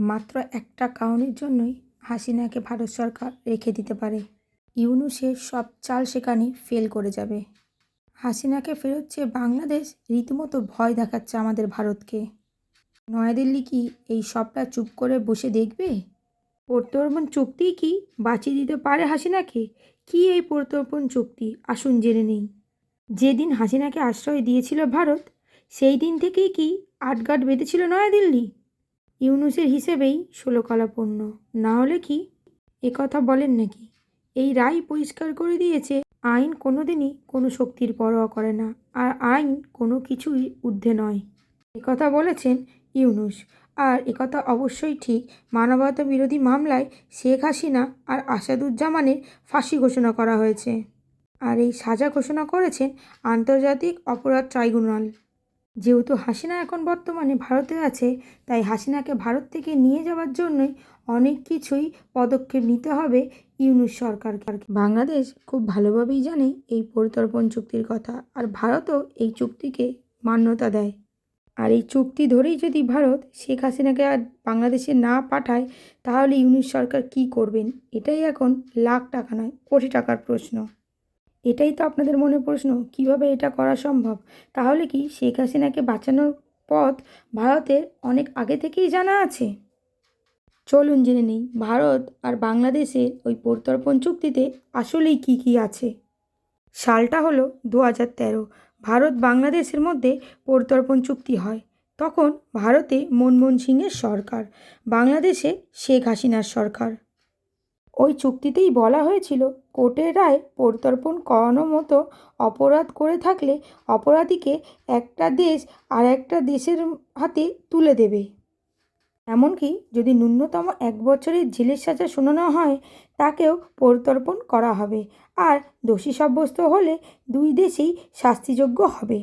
মাত্র একটা কারণের জন্যই হাসিনাকে ভারত সরকার রেখে দিতে পারে। ইউনূসের সব চাল সেখানে ফেল করে যাবে। হাসিনাকে ফেরত চেয়ে বাংলাদেশ রীতিমতো ভয় দেখাচ্ছে আমাদের ভারতকে। নয়াদিল্লি কি এই সবটা চুপ করে বসে দেখবে? প্রত্যর্পণ চুক্তি কি বাঁচিয়ে দিতে পারে হাসিনাকে? কি এই প্রত্যর্পণ চুক্তি? আসুন জেনে নেই। যেদিন হাসিনাকে আশ্রয় দিয়েছিল ভারত, সেই দিন থেকেই কি আটগাট বেঁধেছিল নয়াদিল্লি? ইউনুসের হিসেবেই ষোলকলাপূর্ণ না হলে কি? একথা বলেন নাকি? এই রায় পরিষ্কার করে দিয়েছে, আইন কোনো দিনই কোনো শক্তির পরোয়া করে না, আর আইন কোনো কিছুই ঊর্ধ্বে নয়। একথা বলেছেন ইউনুস, আর একথা অবশ্যই ঠিক। মানবতা বিরোধী মামলায় শেখ হাসিনা আর আসাদুজ্জামানের ফাঁসি ঘোষণা করা হয়েছে। আর এই সাজা ঘোষণা করেছেন আন্তর্জাতিক অপরাধ ট্রাইব্যুনাল। যেহেতু হাসিনা এখন বর্তমানে ভারতে আছে, তাই হাসিনাকে ভারত থেকে নিয়ে যাওয়ার জন্যই অনেক কিছুই পদক্ষেপ নিতে হবে ইউনুস সরকারকে। বাংলাদেশ খুব ভালোভাবেই জানে এই পরিতর্পণ চুক্তির কথা, আর ভারতও এই চুক্তিকে মান্যতা দেয়। আর এই চুক্তি ধরেই যদি ভারত শেখ হাসিনাকে আর বাংলাদেশে না পাঠায়, তাহলে ইউনুস সরকার কি করবেন? এটাই এখন লাখ টাকা নয়, কোটি টাকার প্রশ্ন। এটাই তো আপনাদের মনে প্রশ্ন, কীভাবে এটা করা সম্ভব? তাহলে কি শেখ হাসিনাকে বাঁচানোর পথ ভারতের অনেক আগে থেকেই জানা আছে? চলুন জেনে নেই, ভারত আর বাংলাদেশের ওই প্রত্যর্পণ চুক্তিতে আসলেই কি কি আছে। সালটা হলো দু হাজার তেরো, ভারত বাংলাদেশের মধ্যে প্রত্যর্পণ চুক্তি হয়। তখন ভারতে মনমোহন সিংয়ের সরকার, বাংলাদেশে শেখ হাসিনার সরকার। ওই চুক্তিতেই বলা হয়েছিল কোর্টের রায় প্রত্যর্পণ করানো মতো অপরাধ করে থাকলে অপরাধীকে একটা দেশ আর একটা দেশের হাতে তুলে দেবে। এমনকি যদি ন্যূনতম এক বছরের জেলের সাজা শোনানো হয়, তাকেও প্রত্যর্পণ করা হবে আর দোষী সাব্যস্ত হলে দুই দেশেই শাস্তিযোগ্য হবে।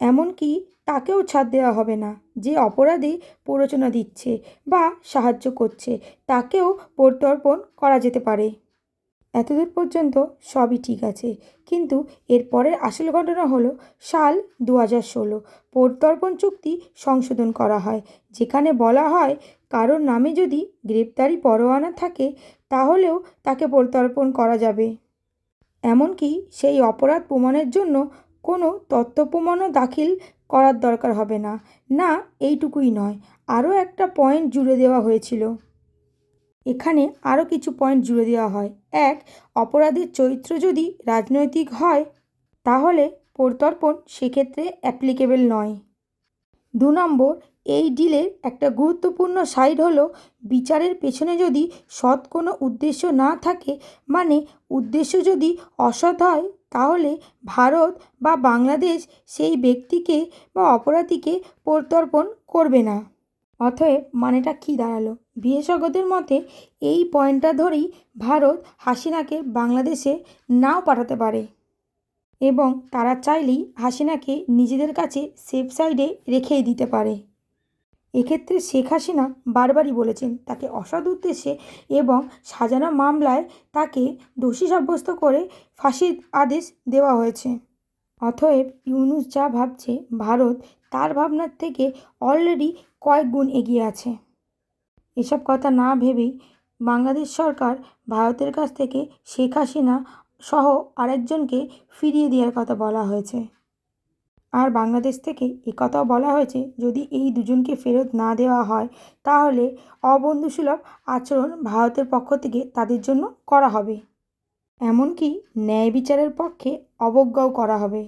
এমনকি তাকেও ছাড় দেওয়া হবে না। যে অপরাধে প্ররোচনা দিচ্ছে বা সাহায্য করছে, তাকেও প্রত্যর্পণ করা যেতে পারে। এতদূর পর্যন্ত সবই ঠিক আছে। কিন্তু এর পরের আসল ঘটনা হলো সাল দু হাজার ষোলো প্রত্যর্পণ চুক্তি সংশোধন করা হয়, যেখানে বলা হয় কারোর নামে যদি গ্রেপ্তারি পরোয়ানা থাকে, তাহলেও তাকে প্রত্যর্পণ করা যাবে। এমনকি সেই অপরাধ প্রমাণের জন্য কোনো তথ্য প্রমাণও দাখিল করার দরকার হবে না। না, এইটুকুই নয়, আরও একটা পয়েন্ট জুড়ে দেওয়া হয়েছিল। এখানে আরও কিছু পয়েন্ট জুড়ে দেওয়া হয়। এক, অপরাধের চরিত্র যদি রাজনৈতিক হয়, তাহলে প্রত্যর্পণ সেক্ষেত্রে অ্যাপ্লিকেবল নয়। দু নম্বর, এই ডিলের একটা গুরুত্বপূর্ণ সাইড হলো, বিচারের পেছনে যদি সৎ কোনো উদ্দেশ্য না থাকে মানে উদ্দেশ্য যদি অসৎ হয়, তাহলে ভারত বা বাংলাদেশ সেই ব্যক্তিকে বা অপরাধীকে প্রত্যর্পণ করবে না। অতএব মানেটা কী দাঁড়াল? বিশেষজ্ঞদের মতে, এই পয়েন্টটা ধরেই ভারত হাসিনাকে বাংলাদেশে নাও পাঠাতে পারে। এবং তারা চাইলেই হাসিনাকে নিজেদের কাছে সেফ সাইডে রেখেই দিতে পারে। এক্ষেত্রে শেখ হাসিনা বারবারই বলেছেন, তাকে অসৎ উদ্দেশ্যে এবং সাজানো মামলায় তাকে দোষী সাব্যস্ত করে ফাঁসির আদেশ দেওয়া হয়েছে। অতএব ইউনুস যা ভাবছে, ভারত তার ভাবনার থেকে অলরেডি কয়েক গুণ এগিয়ে আছে। এসব কথা না ভেবেই বাংলাদেশ সরকার ভারতের কাছ থেকে শেখ হাসিনা সহ আরেকজনকে ফিরিয়ে দেওয়ার কথা বলা হয়েছে। আর বাংলাদেশ থেকে কথাও বলা হয়েছে, যদি এই দুজনকে ফেরত না দেওয়া হয়, তাহলে অবন্ধুসুলভ আচরণ ভারতের পক্ষ থেকে তাদের জন্য করা হবে। এমনকি ন্যায় বিচারের পক্ষে অবজ্ঞাও করা হবে।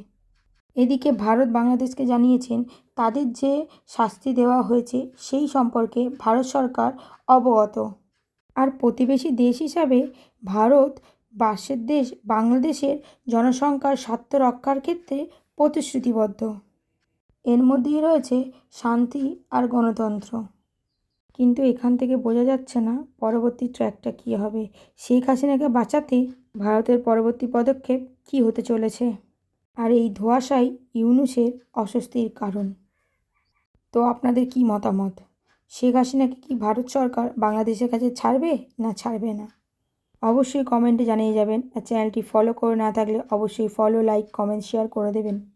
এদিকে ভারত বাংলাদেশকে জানিয়েছেন, তাদের যে শাস্তি দেওয়া হয়েছে সেই সম্পর্কে ভারত সরকার অবগত। আর প্রতিবেশী দেশ হিসাবে ভারত বাসের দেশ বাংলাদেশের জনসংখ্যার স্বার্থ রক্ষার ক্ষেত্রে প্রতিশ্রুতিবদ্ধ। এর মধ্যেই রয়েছে শান্তি আর গণতন্ত্র। কিন্তু এখান থেকে বোঝা যাচ্ছে না পরবর্তী ট্র্যাকটা কী হবে। শেখ হাসিনাকে বাঁচাতে ভারতের পরবর্তী পদক্ষেপ কি হতে চলেছে? আর এই ধোয়াশাই ইউনুসের অস্বস্তির কারণ। তো আপনাদের কি মতামত? শেখ হাসিনাকে কি ভারত সরকার বাংলাদেশের কাছে ছাড়বে না ছাড়বে না? অবশ্যই কমেন্টে জানিয়ে যাবেন আর চ্যানেলটি ফলো করে না থাকলে অবশ্যই ফলো, লাইক, কমেন্ট, শেয়ার করে দেবেন।